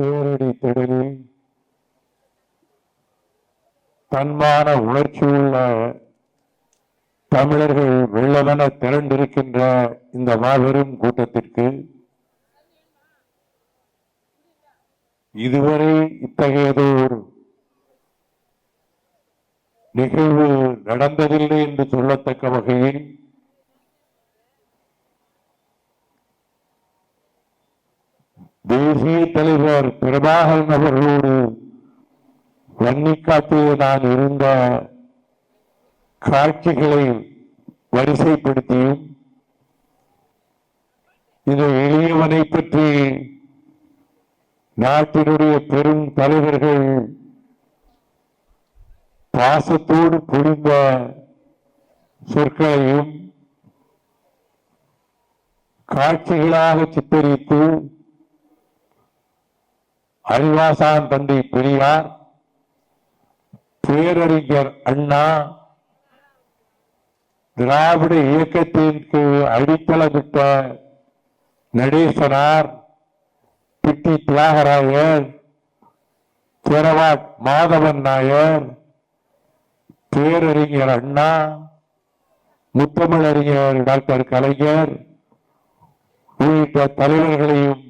தேரடி திடலில் தன்மான உணர்ச்சியுள்ள தமிழர்கள் வெள்ளமென திரண்டிருக்கின்ற இந்த மாபெரும் கூட்டத்திற்கு இதுவரை இத்தகையதோர் நிகழ்வு நடந்ததில்லை என்று சொல்லத்தக்க வகையில் தேசிய தலைவர் பிரபாகரன் அவர்களோடு வன்னிக்காட்டில் நான் இருந்த காட்சிகளை வரிசைப்படுத்தியும் இந்த எளியவனை பற்றி நாட்டினுடைய பெரும் தலைவர்கள் பாசத்தோடு புரிந்த சொற்களையும் காட்சிகளாக சித்தரித்து அறிவாசான் தந்தை பெரியார் பேரறிஞர் அண்ணா திராவிட இயக்கத்திற்கு அடித்தளமிட்ட நடேசனார் பிட்டி தியாகராயர் திரவாட் மாதவன் நாயர் பேரறிஞர் அண்ணா முத்தமிழறிஞர் டாக்டர் கலைஞர் உள்ளிட்ட தலைவர்களையும்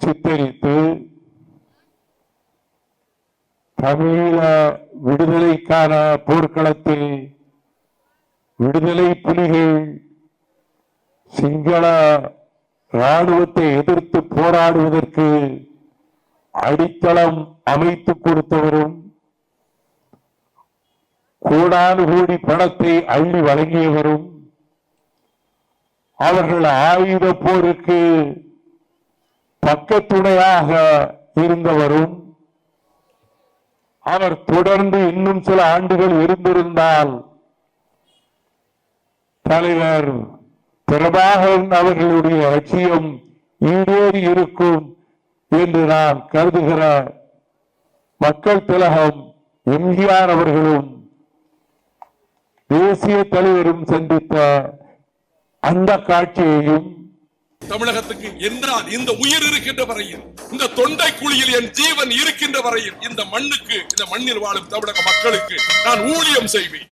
சித்தரித்து தமிழீழ விடுதலைக்கான போர்க்களத்தில் விடுதலை புலிகள் சிங்கள ராணுவத்தை எதிர்த்து போராடுவதற்கு அடித்தளம் அமைத்துக் கொடுத்தவரும் கோடானு கோடி பணத்தை அள்ளி வழங்கியவரும் அவர்கள் ஆயுத போருக்கு பக்கத்துணையாக இருந்தவரும் அவர் தொடர்ந்து இன்னும் சில ஆண்டுகள் இருந்திருந்தால் தலைவர் பிரபாகரன் அவர்களுடைய லட்சியம் ஈடேறி இருக்கும் என்று நான் கருதுகிற மக்கள் திலகம் எம்ஜிஆர் அவர்களும் தேசிய தலைவரும் சந்தித்த அந்த காட்சியையும் தமிழகத்துக்கு என்றால் இந்த உயிர் இருக்கின்ற வரையில் இந்த தொண்டை குழியில் என் ஜீவன் இருக்கின்ற வரையில் இந்த மண்ணுக்கு இந்த மண்ணில் வாழும் தமிழக மக்களுக்கு நான் ஊழியம் செய்வேன்.